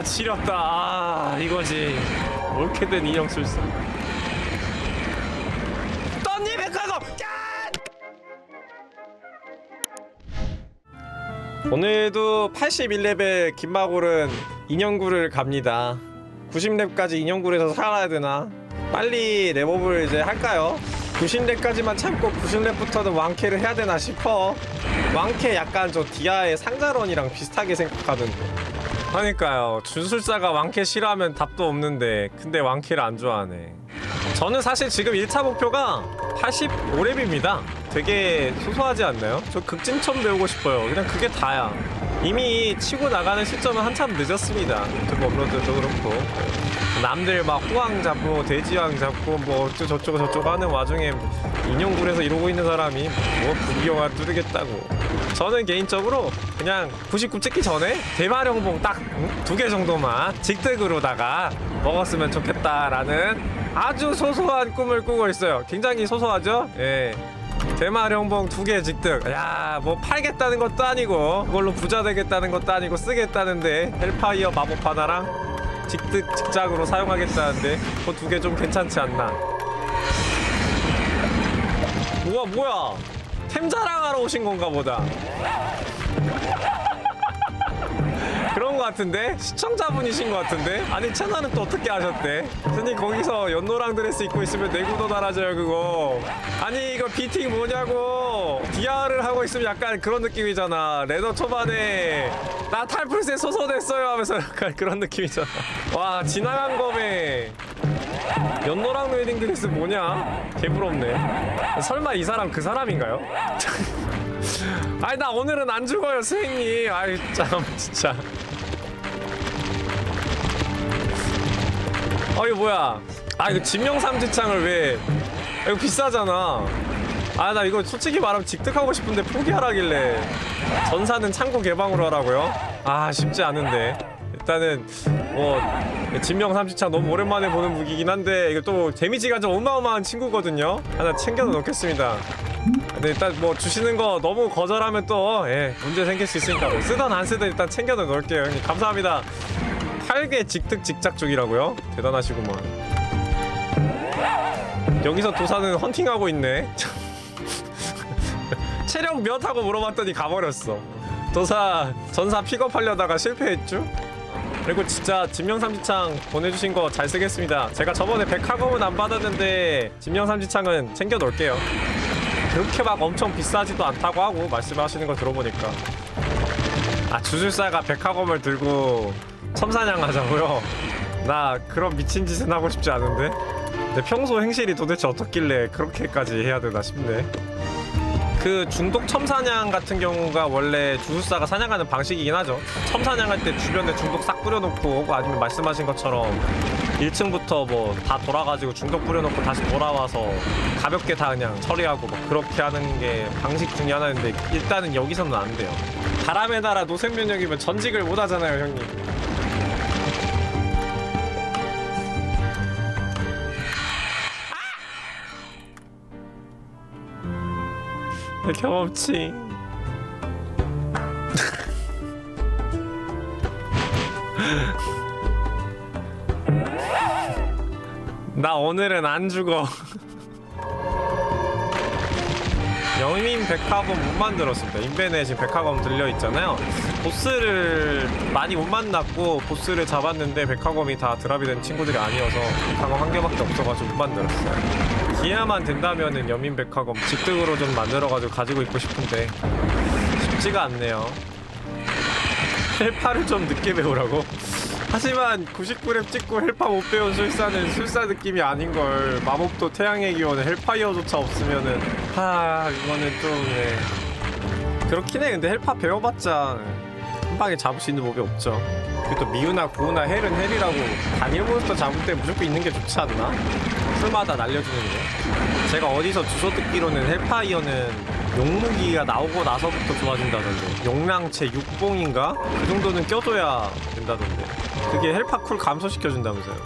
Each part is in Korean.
아 지렸다. 아 이거지. 옳게 된 인형술사 떴니 백화점 오늘도 81레벨 김마골은 인형구를 갑니다. 90렙까지 인형굴에서 살아야 되나? 빨리 랩업을 이제 할까요? 90렙까지만 참고 90렙부터는 왕캐를 해야 되나 싶어. 왕캐 약간 저 디아의 상자론이랑 비슷하게 생각하던데 그러니까요. 주술사가 왕캐 싫어하면 답도 없는데 근데 왕캐를 안 좋아하네. 저는 사실 지금 1차 목표가 85렙입니다. 되게 소소하지 않나요? 저 극진천 배우고 싶어요. 그냥 그게 다야 이미 치고 나가는 시점은 한참 늦었습니다 유튜브 업로드도 그렇고 남들 막 호황 잡고 돼지왕 잡고 뭐 어쩌 저쩌고 하는 와중에 인형굴에서 이러고 있는 사람이 뭐 부귀영화 뚜르겠다고 저는 개인적으로 그냥 99 찍기 전에 대마령봉 딱 두 개 정도만 직득으로다가 먹었으면 좋겠다라는 아주 소소한 꿈을 꾸고 있어요 굉장히 소소하죠? 예. 대마령봉 두 개 직득. 야 뭐 팔겠다는 것도 아니고 그걸로 부자 되겠다는 것도 아니고 쓰겠다는데 헬파이어 마법 하나랑 직득 직작으로 사용하겠다는데 그두개 좀 괜찮지 않나? 우와 뭐야? 템 자랑하러 오신 건가 보다 같은데? 시청자분이신 거 같은데? 아니 채널은 또 어떻게 하셨대? 스님 거기서 연노랑 드레스 입고 있으면 내구도 달아져요 그거 아니 이거 비팅 뭐냐고 DR을 하고 있으면 약간 그런 느낌이잖아 레더 초반에 나 탈풀셋 소소됐어요 하면서 약간 그런 느낌이잖아 와 지나간 검에 연노랑 웨딩 드레스 뭐냐? 개부럽네 설마 이 사람 그 사람인가요? 아니 나 오늘은 안 죽어요 선생님 아이 참 진짜 어 이거 뭐야? 아 이거 진명 삼지창을 왜? 아, 이거 비싸잖아. 아 나 이거 솔직히 말하면 직득하고 싶은데 포기하라길래. 전사는 창고 개방으로 하라고요? 아 쉽지 않은데. 일단은 뭐 진명 삼지창 너무 오랜만에 보는 무기긴 한데 이거 또 데미지가 좀 어마어마한 친구거든요. 하나 챙겨 놓겠습니다. 근데 일단 뭐 주시는 거 너무 거절하면 또 예, 문제 생길 수 있으니까 뭐 쓰던 안 쓰던 일단 챙겨 놓을게요 감사합니다 8개 직특 직작 중이라고요? 대단하시구만. 여기서 도사는 헌팅하고 있네. 체력 몇 하고 물어봤더니 가버렸어. 도사 전사 픽업하려다가 실패했죠? 그리고 진짜 진명삼지창 보내주신 거 잘 쓰겠습니다. 제가 저번에 백화검은 안 받았는데 진명삼지창은 챙겨 놓을게요. 그렇게 막 엄청 비싸지도 않다고 하고 말씀하시는 거 들어보니까. 아 주술사가 백화검을 들고 첨사냥 하자고요? 나 그런 미친 짓은 하고 싶지 않은데. 내 평소 행실이 도대체 어떻길래 그렇게까지 해야 되나 싶네. 그 중독 첨사냥 같은 경우가 원래 주술사가 사냥하는 방식이긴 하죠. 첨사냥할 때 주변에 중독 싹 뿌려놓고 아니면 말씀하신 것처럼 1층부터 뭐 다 돌아가지고 중독 뿌려놓고 다시 돌아와서 가볍게 다 그냥 처리하고 막 그렇게 하는 게 방식 중에 하나인데 일단은 여기서는 안 돼요. 바람의 나라 노생면역이면 전직을 못 하잖아요 형님 내 경험치. 나 오늘은 안 죽어 영민 백화검 못 만들었습니다. 인벤에 지금 백화검 들려있잖아요. 보스를 많이 못 만났고 보스를 잡았는데 백화검이 다 드랍이 된 친구들이 아니어서 백화검 한 개밖에 없어가지고 못 만들었어요. 기회만 된다면은 연민 백화검 직득으로 좀 만들어가지고 가지고 있고 싶은데 쉽지가 않네요. 헬파를 좀 늦게 배우라고? 하지만 99렙 찍고 헬파 못 배운 술사는 술사 느낌이 아닌걸. 마법도 태양의 기원에 헬파이어조차 없으면은. 하 이거는 좀 네. 그렇긴 해. 근데 헬파 배워봤자 한 방에 잡을 수 있는 법이 없죠. 그리고 또 미우나 구우나 헬은 헬이라고 단일 몬스터 잡을 때 무조건 있는 게 좋지 않나? 풀마다 날려주는 게 제가 어디서 주소 듣기로는 헬파이어는 용무기가 나오고 나서부터 좋아진다던데. 용량체 6봉인가? 그 정도는 껴줘야 된다던데 그게 헬파쿨 감소시켜준다면서요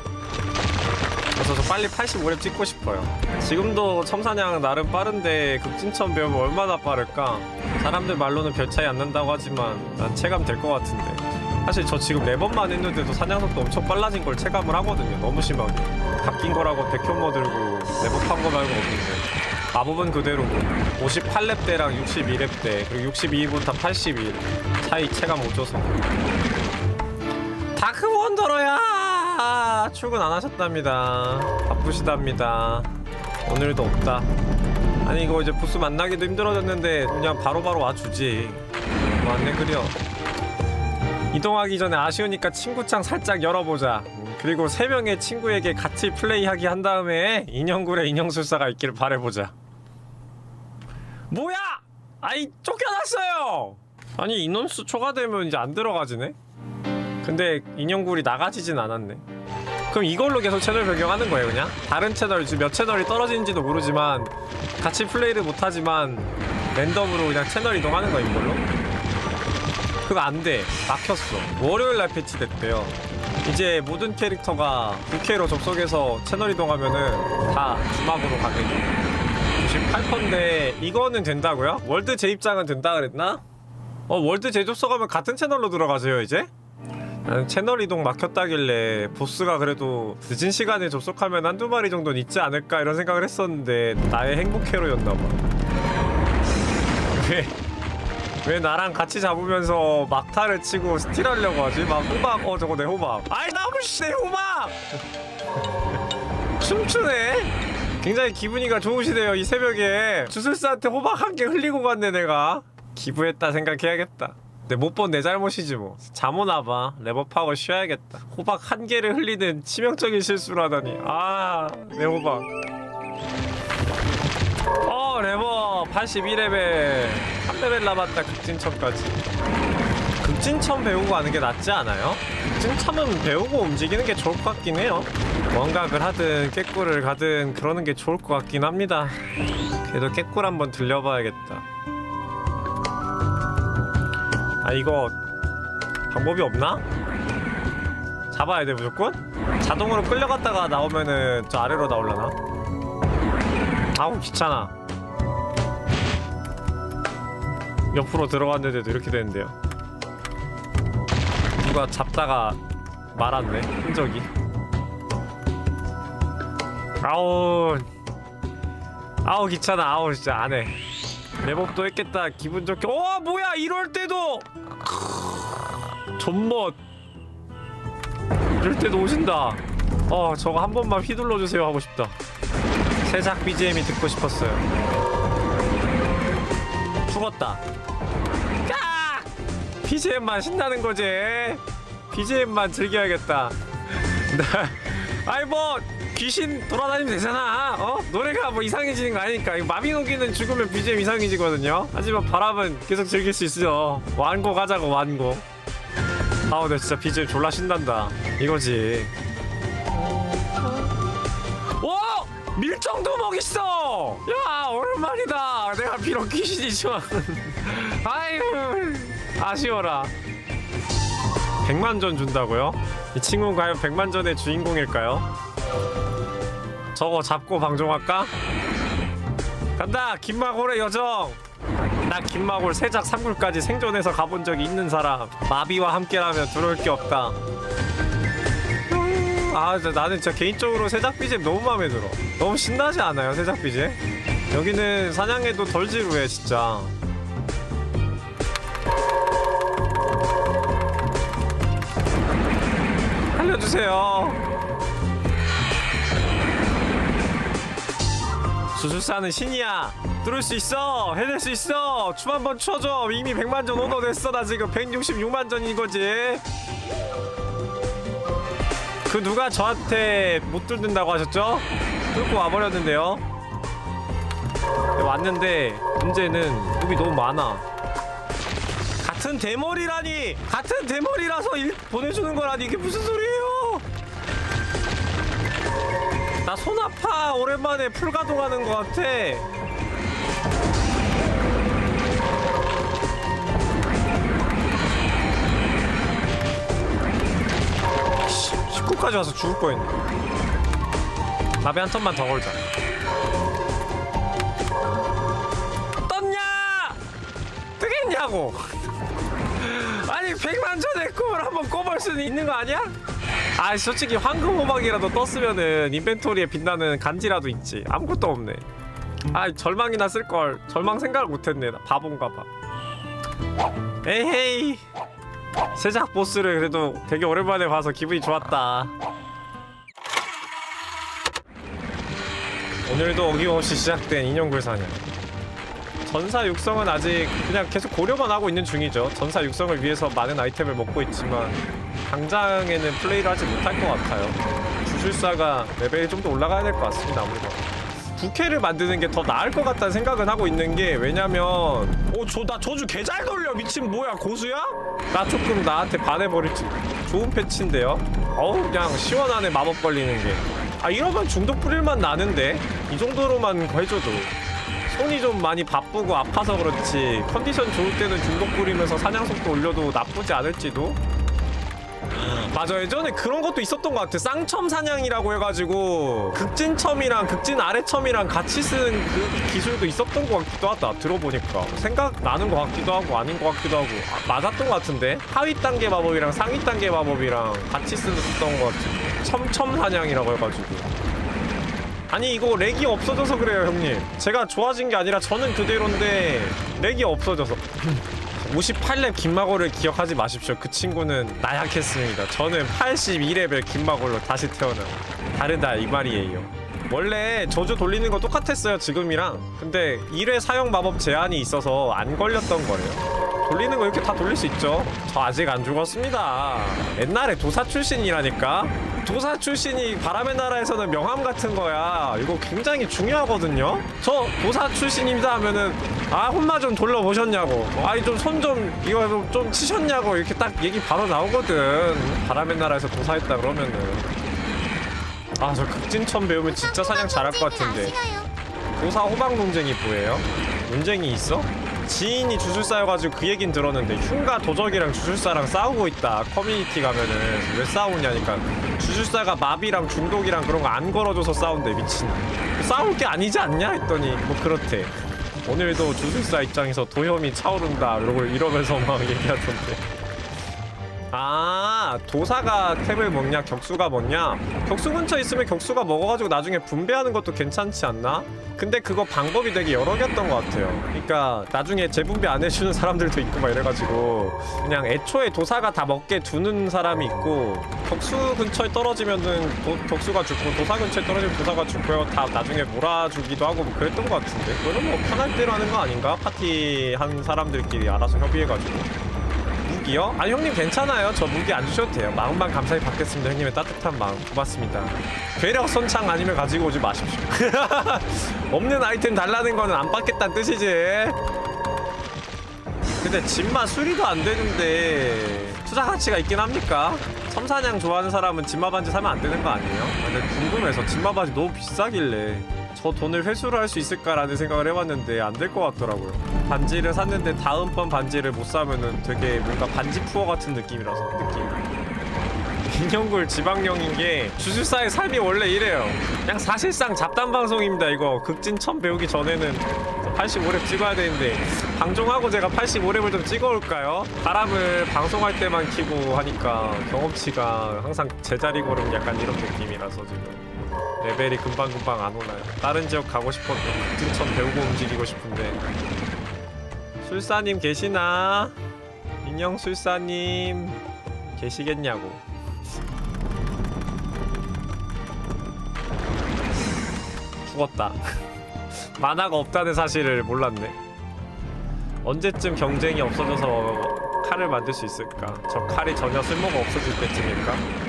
그래서 저 빨리 85렙 찍고 싶어요 지금도 첨사냥 나름 빠른데 극진천 배우면 얼마나 빠를까? 사람들 말로는 별 차이 안 난다고 하지만 난 체감 될 것 같은데 사실 저 지금 네 번만 했는데도 사냥속도 엄청 빨라진 걸 체감을 하거든요. 너무 심하게. 바뀐 거라고 백현모 들고 레버판 거 말고 없는데. 마법은 그대로고 58렙 대랑 62렙 대 그리고 62부터 81 차이 체감 못 줘서 다크 원더러야. 출근 안 하셨답니다. 바쁘시답니다. 오늘도 없다. 아니 이거 이제 보스 만나기도 힘들어졌는데 그냥 바로바로 와주지. 왔네 그려. 이동하기 전에 아쉬우니까 친구창 살짝 열어보자. 음, 그리고 세 명의 친구에게 같이 플레이하기 한 다음에 인형굴에 인형술사가 있기를 바래보자. 뭐야! 아이 쫓겨났어요! 아니 인원수 초과되면 이제 안 들어가지네 근데 인형굴이 나가지진 않았네 그럼 이걸로 계속 채널 변경하는 거예요 그냥? 다른 채널 지금 몇 채널이 떨어지는지도 모르지만 같이 플레이를 못하지만 랜덤으로 그냥 채널 이동하는 거야 이걸로? 그거 안돼 막혔어 월요일날 패치됐대요 이제 모든 캐릭터가 6K로 접속해서 채널 이동하면은 다 주막으로 가게 돼 98%인데 이거는 된다고요? 월드 재입장은 된다 그랬나? 어 월드 재접속하면 같은 채널로 들어가세요 이제? 나는 채널 이동 막혔다길래 보스가 그래도 늦은 시간에 접속하면 한두 마리 정도는 있지 않을까 이런 생각을 했었는데 나의 행복회로였나봐. 왜, 왜 나랑 같이 잡으면서 막타를 치고 스틸하려고 하지? 막 호박 어 저거 내 호박. 아이 나무씨 내 호박! 춤추네? 굉장히 기분이가 좋으시네요 이 새벽에. 주술사한테 호박 한 개 흘리고 갔네 내가. 기부했다 생각해야겠다 근데 못본 내 잘못이지 뭐. 잠 오나봐. 레버파고 쉬어야겠다. 호박 한 개를 흘리는 치명적인 실수를 하다니. 아 내 호박. 어 레버 82레벨. 3레벨 남았다 극진첨까지. 극진첨 배우고 가는 게 낫지 않아요? 극진첨은 배우고 움직이는 게 좋을 것 같긴 해요. 원각을 하든 깨꿀을 가든 그러는 게 좋을 것 같긴 합니다. 그래도 깨꿀 한번 들려봐야겠다 아 이거 방법이 없나? 잡아야 돼 무조건? 자동으로 끌려갔다가 나오면은 저 아래로 나올라나? 아우 귀찮아 옆으로 들어갔는데도 이렇게 되는데요 누가 잡다가 말았네 흔적이 아우 아우 귀찮아 아우 진짜 안해 레벨도 했겠다. 기분 좋게. 어 뭐야! 이럴 때도! 존멋. 이럴 때도 오신다. 어 저거 한 번만 휘둘러 주세요 하고 싶다. 새작 BGM이 듣고 싶었어요. 죽었다. 까 BGM만 신나는 거지. BGM만 즐겨야겠다. 나 아이 뭐 귀신 돌아다니면 되잖아. 어? 노래가 뭐 이상해지는 거 아니니까. 마비노기는 죽으면 BGM 이상해지거든요. 하지만 바람은 계속 즐길 수 있어. 완곡 하자고 완곡 아우 나 진짜 BGM 졸라 신난다. 이거지. 오! 밀정도목 있어! 야 오랜만이다. 내가 비록 귀신이지만. 아유 아쉬워라. 100만 전 준다고요? 이 친구는 과연 100만 전의 주인공일까요? 저거 잡고 방종할까? 간다! 김마골의 여정! 나 김마골 세작 3굴까지 생존해서 가본 적이 있는 사람. 마비와 함께라면 두려울 게 없다. 음, 아 나는 진짜 개인적으로 세작 BGM 너무 마음에 들어. 너무 신나지 않아요 세작 BGM? 여기는 사냥해도 덜 지루해 진짜. 알려주세요 수술사는 신이야. 뚫을 수 있어. 해낼 수 있어. 춤 한번 춰줘. 이미 100만전 오더 됐어. 나 지금 166만전인 거지. 그 누가 저한테 못 뚫는다고 하셨죠? 뚫고 와버렸는데요. 네, 왔는데 문제는 mov이 너무 많아. 같은 대머리라니. 같은 대머리라서 일 보내주는 거라니. 이게 무슨 소리예요 나 손 아파 오랜만에 풀 가동하는 것 같아. 씨, 19까지 와서 죽을 뻔했네. 밥에 한 턴만 더 걸자. 떴냐? 뜨겠냐고. 아니 100만 전 했구만 한번 꼽을 수는 있는 거 아니야? 아 솔직히 황금 호박이라도 떴으면은 인벤토리에 빛나는 간지라도 있지. 아무것도 없네. 아 절망이나 쓸걸. 절망 생각을 못했네 나. 바본가 봐. 에헤이. 세작 보스를 그래도 되게 오랜만에 봐서 기분이 좋았다. 오늘도 어김없이 시작된 인형굴 사냥. 전사 육성은 아직 그냥 계속 고려만 하고 있는 중이죠. 전사 육성을 위해서 많은 아이템을 먹고 있지만 당장에는 플레이를 하지 못할 것 같아요. 주술사가 레벨이 좀 더 올라가야 될 것 같습니다. 아무래도 부캐를 만드는 게 더 나을 것 같다는 생각은 하고 있는 게 왜냐면 오저나 저주 개 잘 돌려 미친 뭐야 고수야? 나 조금 나한테 반해버릴지 좋은 패치인데요. 어우 그냥 시원하네 마법 걸리는 게. 아 이러면 중독 뿌릴만 나는데 이 정도로만 해줘도 손이 좀 많이 바쁘고 아파서 그렇지 컨디션 좋을 때는 중독 부리면서 사냥 속도 올려도 나쁘지 않을지도 맞아 예전에 그런 것도 있었던 것 같아 쌍첨 사냥이라고 해가지고 극진첨이랑 극진 아래첨이랑 같이 쓰는 그 기술도 있었던 것 같기도 하다 들어보니까. 생각나는 것 같기도 하고 아닌 것 같기도 하고. 아, 맞았던 것 같은데? 하위 단계 마법이랑 상위 단계 마법이랑 같이 쓰던 것 같은데. 첨첨 사냥이라고 해가지고. 아니 이거 렉이 없어져서 그래요 형님. 제가 좋아진 게 아니라 저는 그대로인데 렉이 없어져서 58렙 김마고를 기억하지 마십시오. 그 친구는 나약했습니다. 저는 82레벨 김마고로 다시 태어나 다르다 이 말이에요 원래 저주 돌리는 거 똑같았어요 지금이랑. 근데 1회 사용 마법 제한이 있어서 안 걸렸던 거래요. 돌리는 거 이렇게 다 돌릴 수 있죠. 저 아직 안 죽었습니다. 옛날에 도사 출신이라니까. 도사 출신이 바람의 나라에서는 명함 같은 거야. 이거 굉장히 중요하거든요. 저 도사 출신입니다 하면은 아 혼마 좀 돌려보셨냐고. 아니 좀 손 좀 이거 좀, 좀 치셨냐고. 이렇게 딱 얘기 바로 나오거든. 바람의 나라에서 도사했다 그러면은 아 저 극진천 배우면 진짜 사냥 잘할 것 같은데. 도사 호박 논쟁이 뭐예요? 논쟁이 있어? 지인이 주술사여가지고 그 얘긴 들었는데 흉가 도적이랑 주술사랑 싸우고 있다. 커뮤니티 가면은 왜 싸우냐니까. 주술사가 마비랑 중독이랑 그런 거 안 걸어줘서 싸운대 미친. 싸울 게 아니지 않냐? 했더니 뭐 그렇대. 오늘도 주술사 입장에서 도염이 차오른다. 이러고 이러면서 막 얘기하던데 아 도사가 탭을 먹냐 격수가 먹냐? 격수 근처에 있으면 격수가 먹어가지고 나중에 분배하는 것도 괜찮지 않나? 근데 그거 방법이 되게 여러 개였던 것 같아요. 그러니까 나중에 재분배 안 해주는 사람들도 있고 막 이래가지고 그냥 애초에 도사가 다 먹게 두는 사람이 있고 격수 근처에 떨어지면은 도, 격수가 죽고 도사 근처에 떨어지면 도사가 죽고요. 다 나중에 몰아주기도 하고 뭐 그랬던 것 같은데? 그거는 뭐 편할 대로 하는 거 아닌가? 파티 한 사람들끼리 알아서 협의해가지고 무기요? 아니 형님 괜찮아요. 저 무기 안 주셔도 돼요. 마음만 감사히 받겠습니다. 형님의 따뜻한 마음 고맙습니다. 괴력 선창 아니면 가지고 오지 마십시오. 없는 아이템 달라는 거는 안 받겠다는 뜻이지. 근데 집마 수리도 안 되는데 투자 가치가 있긴 합니까? 섬사냥 좋아하는 사람은 집마 반지 사면 안 되는 거 아니에요? 아, 근데 궁금해서 집마 반지 너무 비싸길래 저 돈을 회수를 할 수 있을까라는 생각을 해봤는데 안 될 것 같더라고요. 반지를 샀는데 다음번 반지를 못 사면은 되게 뭔가 반지 푸어 같은 느낌이라서 느낌. 인형굴 지방령인 게 주술사의 삶이 원래 이래요. 그냥 사실상 잡담 방송입니다. 이거 극진 처음 배우기 전에는 85렙 찍어야 되는데 방종하고 제가 85렙을 좀 찍어올까요? 바람을 방송할 때만 키고 하니까 경험치가 항상 제자리 걸음 약간 이런 느낌이라서 지금 레벨이 금방금방 안 올라요. 다른 지역 가고 싶어도 극진천 배우고 움직이고 싶은데 술사님 계시나? 인형 술사님 계시겠냐고. 죽었다. 만화가 없다는 사실을 몰랐네. 언제쯤 경쟁이 없어져서 칼을 만들 수 있을까? 저 칼이 전혀 쓸모가 없어질 때쯤일까?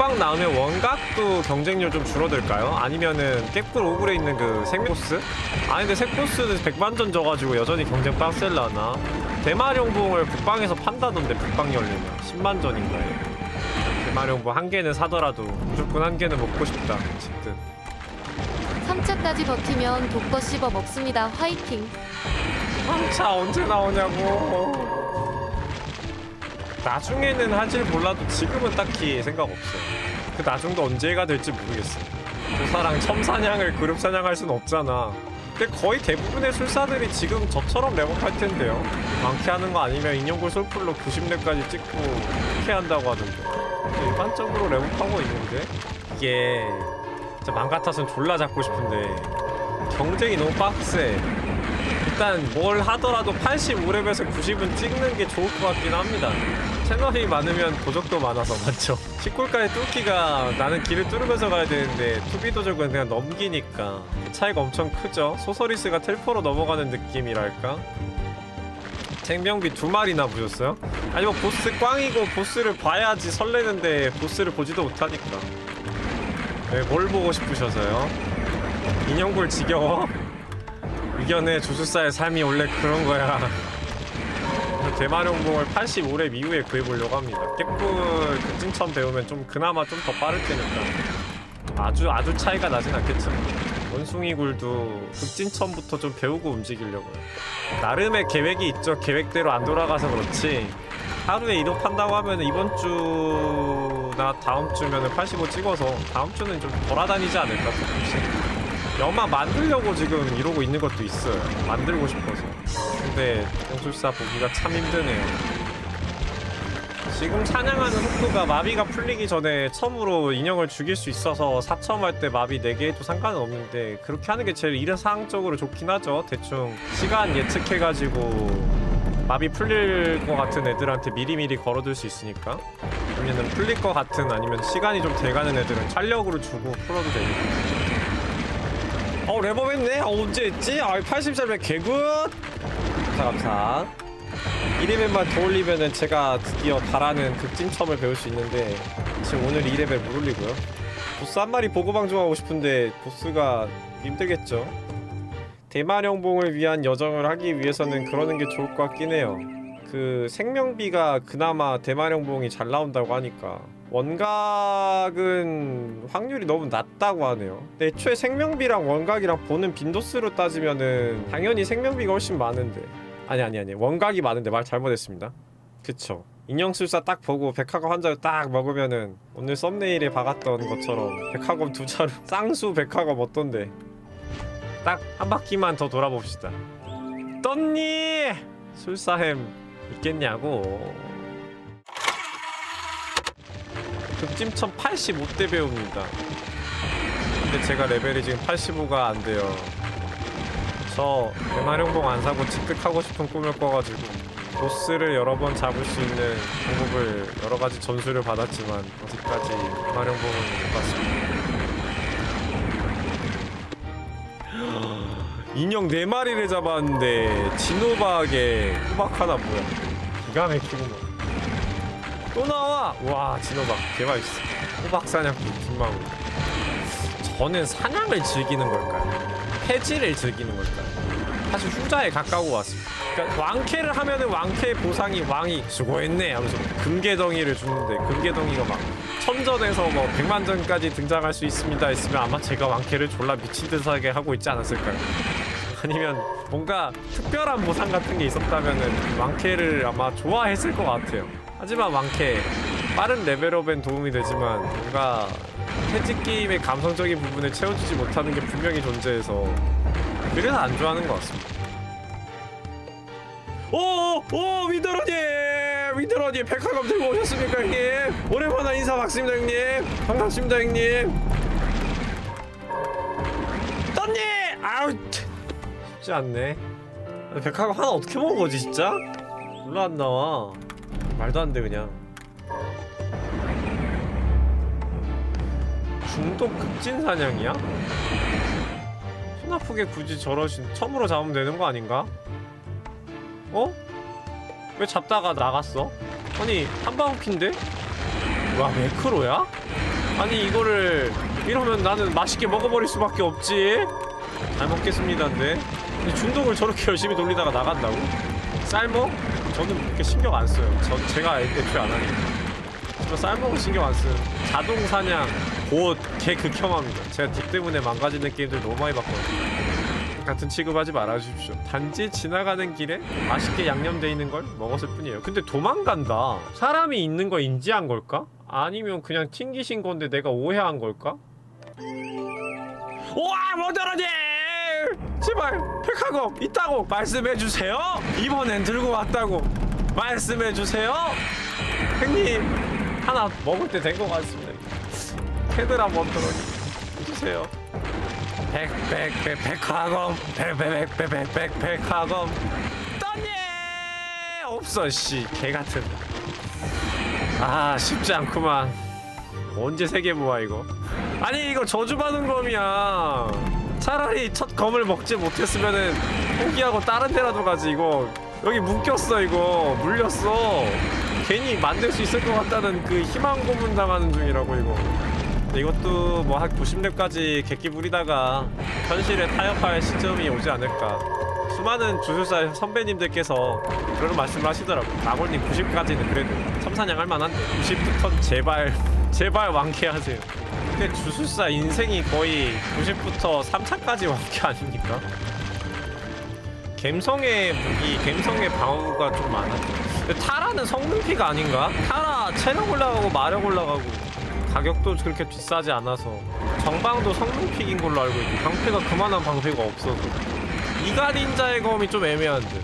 국방 나오면 원각도 경쟁률 좀 줄어들까요? 아니면은 깨꿀 오굴에 있는 그 생보스? 아니 근데 색보스는 100만전 져가지고 여전히 경쟁 빡셀라나? 대마룡봉을 국방에서 판다던데 국방 열리면 10만전인가요? 대마룡봉 한 개는 사더라도 무조건 한 개는 먹고 싶다 어쨌든 3차까지 버티면 독거 씹어 먹습니다. 화이팅. 3차 언제 나오냐고 나중에는 할지를 몰라도 지금은 딱히 생각 없어요. 그 나중도 언제가 될지 모르겠어 도사랑 첨사냥을 그룹 사냥할 순 없잖아. 근데 거의 대부분의 술사들이 지금 저처럼 랩업할 텐데요. 많게 하는 거 아니면 인형굴 솔플로 90렙까지 찍고 이렇게 한다고 하던데. 일반적으로 랩업하고 있는데? 이게 진짜 맘 같아선 졸라 잡고 싶은데 경쟁이 너무 빡세. 일단 뭘 하더라도 85렙에서 90은 찍는 게 좋을 것 같긴 합니다 채널이 많으면 도적도 많아서 맞죠 시골까지 뚫기가 나는 길을 뚫으면서 가야 되는데 투비 도적은 그냥 넘기니까 차이가 엄청 크죠 소서리스가 텔포로 넘어가는 느낌이랄까 생명비 두 마리나 보셨어요? 아니 뭐 보스 꽝이고 보스를 봐야지 설레는데 보스를 보지도 못하니까 네, 뭘 보고 싶으셔서요? 인형굴 지겨워? 의견의 주술사의 삶이 원래 그런 거야 대마룡봉을 85렙 이후에 구해보려고 합니다. 깨뿔 급진천 배우면 좀 그나마 좀 더 빠를 테니까. 아주 아주 차이가 나진 않겠지만 원숭이 굴도 급진천부터 좀 배우고 움직이려고요. 나름의 계획이 있죠. 계획대로 안 돌아가서 그렇지. 하루에 이동 판다고 하면 이번 주나 다음 주면은 85 찍어서 다음 주는 좀 돌아다니지 않을까 조금씩 영화 만들려고 지금 이러고 있는 것도 있어요. 만들고 싶어서. 근데 영술사 보기가 참 힘드네요. 지금 사냥하는 속도가 마비가 풀리기 전에 처음으로 인형을 죽일 수 있어서 사첨할 때 마비 4개 해도 상관은 없는데 그렇게 하는 게 제일 일은 상황적으로 좋긴 하죠. 대충 시간 예측해가지고 마비 풀릴 것 같은 애들한테 미리미리 걸어둘 수 있으니까. 아니면은 풀릴 것 같은 아니면 시간이 좀 돼가는 애들은 탄력으로 주고 풀어도 되니까 어 랩업했네? 어, 언제 했지? 아 80살배 개굿. 감사. 1레벨만 더 올리면은 제가 드디어 달하는 극진첨을 배울 수 있는데 지금 오늘 2레벨 못 올리고요. 보스 한 마리 보고 방종하고 싶은데 보스가 힘들겠죠? 대마령봉을 위한 여정을 하기 위해서는 그러는 게 좋을 것 같긴 해요 그 생명비가 그나마 대마령봉이 잘 나온다고 하니까 원각은 확률이 너무 낮다고 하네요. 애초에 생명비랑 원각이랑 보는 빈도수로 따지면은 당연히 생명비가 훨씬 많은데. 아니 아니 아니. 원각이 많은데 말 잘못했습니다. 그쵸. 인형술사 딱 보고 백화검 한 자루 딱 먹으면은 오늘 썸네일에 박았던 것처럼 백화검 두 자루 쌍수 백화검 어떤데? 딱 한 바퀴만 더 돌아봅시다. 떴니? 술사햄 있겠냐고. 급짐천 85대 배웁니다. 근데 제가 레벨이 지금 85가 안 돼요. 저 대마룡봉 안 사고 찌득하고 싶은 꿈을 꿔가지고 보스를 여러 번 잡을 수 있는 방법을 여러 가지 전수를 받았지만 아직까지 대마룡봉은 못 봤습니다. 인형 네 마리를 잡았는데 진호박에 호박 하나 뭐야? 기가 막히구만. 또 나와! 와 진호박 개맛있어. 호박 사냥꾼 김마구. 저는 사냥을 즐기는 걸까요? 해지를 즐기는 걸까요? 사실 후자에 가까워 왔습니다. 그러니까 왕캐를 하면은 왕캐 보상이 왕이 수고했네 하면서 금괴덩이를 주는데 금괴덩이가 막 천전에서 뭐 백만전까지 등장할 수 있습니다 했으면 아마 제가 왕캐를 졸라 미친 듯하게 하고 있지 않았을까요? 아니면 뭔가 특별한 보상 같은 게 있었다면은 왕캐를 아마 좋아했을 것 같아요. 하지만 왕캐 빠른 레벨업엔 도움이 되지만 뭔가 해지 게임의 감성적인 부분을 채워주지 못하는 게 분명히 존재해서 그래서 안 좋아하는 것 같습니다. 오, 오, 위드러님, 위드러님, 백화점 들고 오셨습니까, 형님? 오랜만에 인사 받습니다, 형님. 반갑습니다, 형님. 떴니? 아우, 참, 쉽지 않네. 백화점 하나 어떻게 먹은 거지, 진짜? 몰라 안 나와. 말도 안 돼, 그냥. 중독 급진 사냥이야? 손 아프게 굳이 저러신 처음으로 잡으면 되는 거 아닌가? 어? 왜 잡다가 나갔어? 아니 한바퀴인데? 와 매크로야? 아니 이거를 이러면 나는 맛있게 먹어버릴 수밖에 없지 잘 먹겠습니다인데 중독을 저렇게 열심히 돌리다가 나간다고? 쌀먹? 저는 그렇게 신경 안 써요 전 제가 애초에 안 하니까 저 쌀먹을 신경 안 쓰는 자동 사냥 곧 개 극혐합니다 제가 딕 때문에 망가지는 게임들 너무 많이 봤거든요 같은 취급하지 말아주십시오. 단지 지나가는 길에 맛있게 양념돼 있는 걸 먹었을 뿐이에요. 근데 도망간다. 사람이 있는 거 인지한 걸까? 아니면 그냥 튕기신 건데 내가 오해한 걸까? 우와 못 떨어지! 제발 백화점 있다고 말씀해 주세요. 이번엔 들고 왔다고 말씀해 주세요. 형님 하나 먹을 때 된 것 같습니다. 캐들 한번 들어 주세요. 백백백 백화점 백백백백백 백화점 떴니 없어 씨개 같은. 아 쉽지 않구만. 언제 세개 모아 이거? 아니 이거 저주받은 검이야. 차라리 첫 검을 먹지 못했으면은 포기하고 다른 데라도 가지 이거 여기 묶였어 이거 물렸어. 괜히 만들 수 있을 것 같다는 그 희망 고문 당하는 중이라고 이거. 이것도 뭐 한 90렙까지 객기 부리다가 현실에 타협할 시점이 오지 않을까. 수많은 주술사 선배님들께서 그런 말씀을 하시더라고. 나골님 90까지는 그래도 참사냥 할 만한데 90부터 제발 제발 완쾌하세요. 근데 주술사 인생이 거의 90부터 3차까지 완쾌 아닙니까? 갬성의 무기, 갬성의 방어구가 좀 많아. 타라는 성능피가 아닌가? 타라 체력 올라가고 마력 올라가고 가격도 그렇게 비싸지 않아서 정방도 성능픽인 걸로 알고 있고 방패가 그만한 방패가 없어서 이가 닌자의 검이 좀 애매한데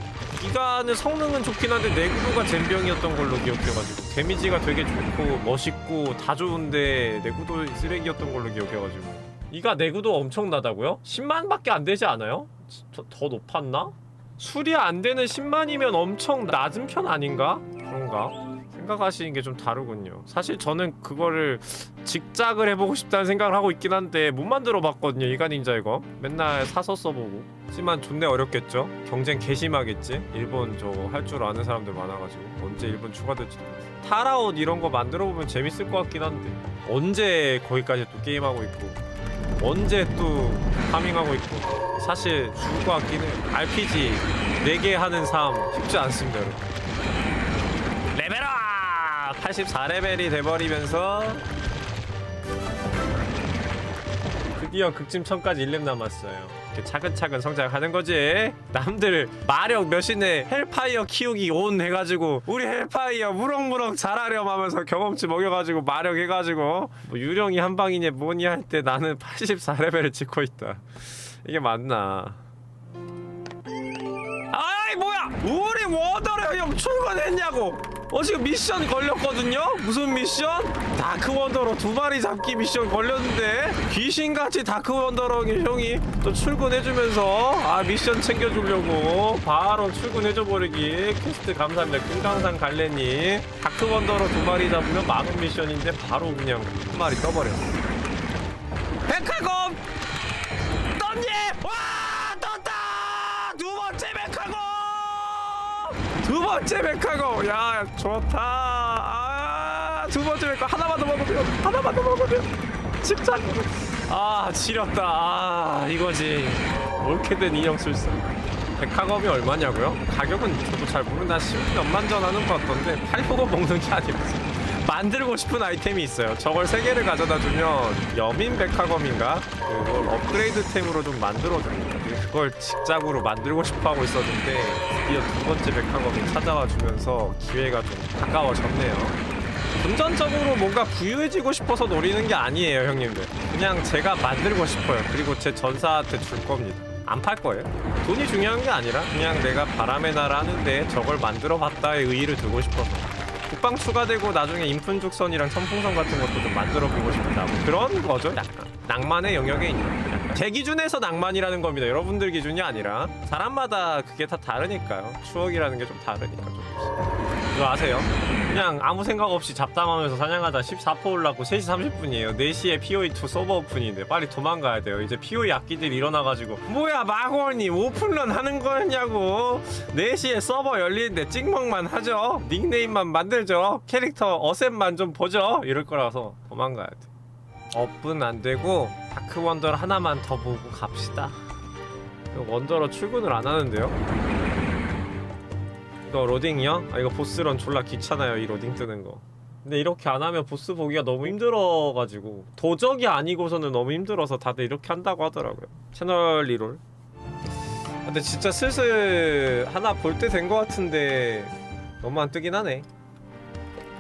이가는 성능은 좋긴 한데 내구도가 젠병이었던 걸로 기억해가지고 데미지가 되게 좋고 멋있고 다 좋은데 내구도 쓰레기였던 걸로 기억해가지고 이가 내구도 엄청나다고요? 10만밖에 안 되지 않아요? 더, 더 높았나? 수리 안 되는 10만이면 엄청 낮은 편 아닌가? 그런가? 생각하시는 게 좀 다르군요. 사실 저는 그거를 직작을 해보고 싶다는 생각을 하고 있긴 한데 못 만들어 봤거든요. 이가 닌자 이거 맨날 사서 써보고. 하지만 존내 어렵겠죠. 경쟁 개심하겠지. 일본 저거 할 줄 아는 사람들 많아가지고 언제 일본 추가될지. 타라옷 이런 거 만들어 보면 재밌을 것 같긴 한데 언제 거기까지 또 게임하고 있고 언제 또 파밍하고 있고 사실 죽을 것 해. RPG 4개 하는 삶 쉽지 않습니다, 여러분. 레벨업! 84레벨이 돼버리면서 드디어 극짐천까지 1렙 남았어요. 이렇게 차근차근 성장하는 거지. 남들 마력 몇인에 헬파이어 키우기 온 해가지고 우리 헬파이어 무럭무럭 자라렴 하면서 경험치 먹여가지고 마력 해가지고 뭐 유령이 한 방이냐 뭐니 할 때 나는 84레벨을 찍고 있다. 이게 맞나? 아이 뭐야 우리 워더레 형 출근했냐고 어 지금 미션 걸렸거든요? 무슨 미션? 다크 원더러 두 마리 잡기 미션 걸렸는데 귀신같이 다크 원더러 형이 또 출근해주면서 아 미션 챙겨주려고 바로 출근해줘 버리기. 퀘스트 감사합니다. 금강산 갈래니 다크 원더러 두 마리 잡으면 만원 미션인데 바로 그냥 한 마리 떠버렸어. 백화검! 떴니 와 두 번째 백화고. 야 좋다. 아 두 번째 백화 하나만 더 먹으면 하나만 더 먹으면 집착 아 지렸다. 아 이거지. 옳게 된 인형 술사. 백화검이 얼마냐고요? 가격은 저도 잘 모르는데 10몇만 전 하는 것 같던데 팔보고 먹는 게 아니라서 만들고 싶은 아이템이 있어요. 저걸 세 개를 가져다 주면 여민 백화검인가? 그걸 업그레이드 템으로 좀 만들어줍니다. 그걸 직작으로 만들고 싶어 하고 있었는데 드디어 두 번째 백화검이 찾아와 주면서 기회가 좀 가까워졌네요. 금전적으로 뭔가 부유해지고 싶어서 노리는 게 아니에요, 형님들. 그냥 제가 만들고 싶어요. 그리고 제 전사한테 줄 겁니다. 안 팔 거예요. 돈이 중요한 게 아니라 그냥 내가 바람의 나라 하는데 저걸 만들어 봤다의 의의를 두고 싶어서. 국방 추가되고 나중에 인푼죽선이랑 선풍선 같은 것도 좀 만들어 보고 싶다. 뭐 그런 거죠, 약간. 낭만의 영역에 있는. 제 기준에서 낭만이라는 겁니다. 여러분들 기준이 아니라 사람마다 그게 다 다르니까요. 추억이라는 게 좀 다르니까 좀. 이거 아세요? 그냥 아무 생각 없이 잡담하면서 사냥하다 14포 올랐고 3시 30분이에요 4시에 POE2 서버 오픈인데 빨리 도망가야 돼요 이제 POE 악기들이 일어나가지고 뭐야 마골님 오픈런 하는 거였냐고 4시에 서버 열리는데 찍먹만 하죠 닉네임만 만들죠 캐릭터 어셈만 좀 보죠 이럴 거라서 도망가야 돼 업은 안 되고 다크 원더를 하나만 더 보고 갑시다. 원더로 출근을 안 하는데요? 이거 로딩이요? 아 이거 보스런 졸라 귀찮아요 이 로딩 뜨는 거. 근데 이렇게 안 하면 보스 보기가 너무 힘들어가지고 도적이 아니고서는 너무 힘들어서 다들 이렇게 한다고 하더라고요. 채널 리롤. 근데 진짜 슬슬 하나 볼 때된거 같은데 너무 안 뜨긴 하네.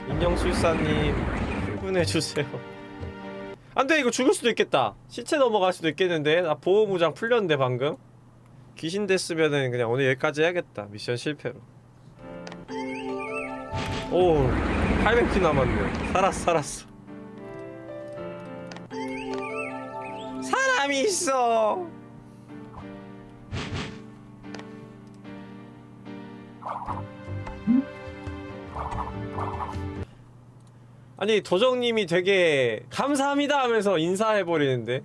인형술사님 출근해 주세요 안돼 이거 죽을 수도 있겠다. 시체 넘어갈 수도 있겠는데 나 보호무장 풀렸는데 방금? 귀신 됐으면은 그냥 오늘 여기까지 해야겠다 미션 실패로. 오 800피 남았네. 살았어 살았어. 사람이 있어 아니 도정님이 되게 감사합니다 하면서 인사해 버리는데?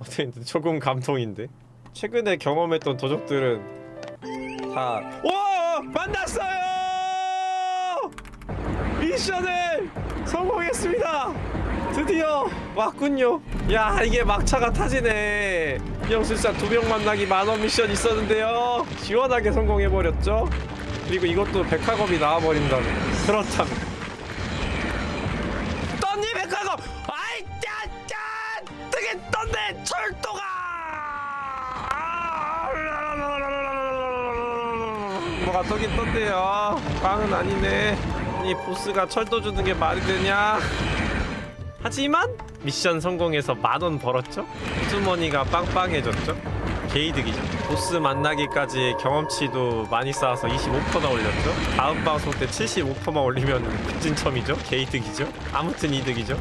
어떻게 조금 감동인데? 최근에 경험했던 도적들은 다 와! 만났어요! 미션을 성공했습니다! 드디어 왔군요! 야 이게 막차가 타지네! 이영술사 두 명 만나기 만원 미션 있었는데요? 시원하게 성공해버렸죠? 그리고 이것도 백화검이 나와버린다네. 그렇다면 떴대요 빵은 아니네. 이 보스가 철도 주는 게 말이 되냐? 하지만 미션 성공해서 만원 벌었죠? 주머니가 빵빵해졌죠? 개이득이죠. 보스 만나기까지 경험치도 많이 쌓아서 25%나 올렸죠? 다음 방송 때 75%만 올리면 급진첨이죠? 개이득이죠? 아무튼 이득이죠?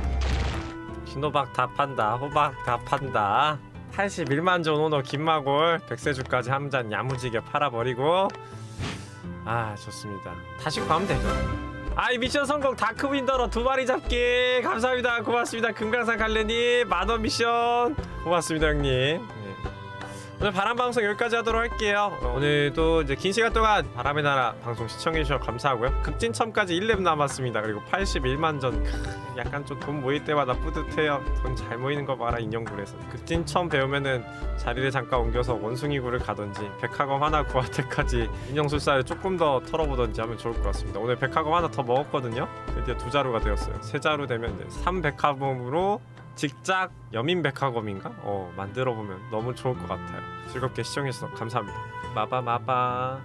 신호박 다 판다 호박 다 판다. 81만 전 오너 김마골. 백세주까지 한 잔 야무지게 팔아버리고 아 좋습니다. 다시 가면 되죠. 아이 미션 성공. 다크 윈더러 두 마리 잡기. 감사합니다. 고맙습니다. 금강산 갈래님 만원 미션. 고맙습니다 형님. 예. 오늘 바람 방송 여기까지 하도록 할게요. 어, 오늘도 이제 긴 시간 동안 바람의 나라 방송 시청해 주셔서 감사하고요. 극진첨까지 1렙 남았습니다. 그리고 81만 전 크, 약간 좀 돈 모일 때마다 뿌듯해요. 돈 잘 모이는 거 봐라 인형굴에서. 극진첨 배우면은 자리를 잠깐 옮겨서 원숭이굴을 가든지 백화검 하나 구할 때까지 인형술사를 조금 더 털어보든지 하면 좋을 것 같습니다. 오늘 백화검 하나 더 먹었거든요. 드디어 두 자루가 되었어요. 세 자루 되면 이제 3백화검으로 직작 여민백화검인가? 어 만들어 보면 너무 좋을 것 같아요. 즐겁게 시청해주셔서 감사합니다. 마바 마바.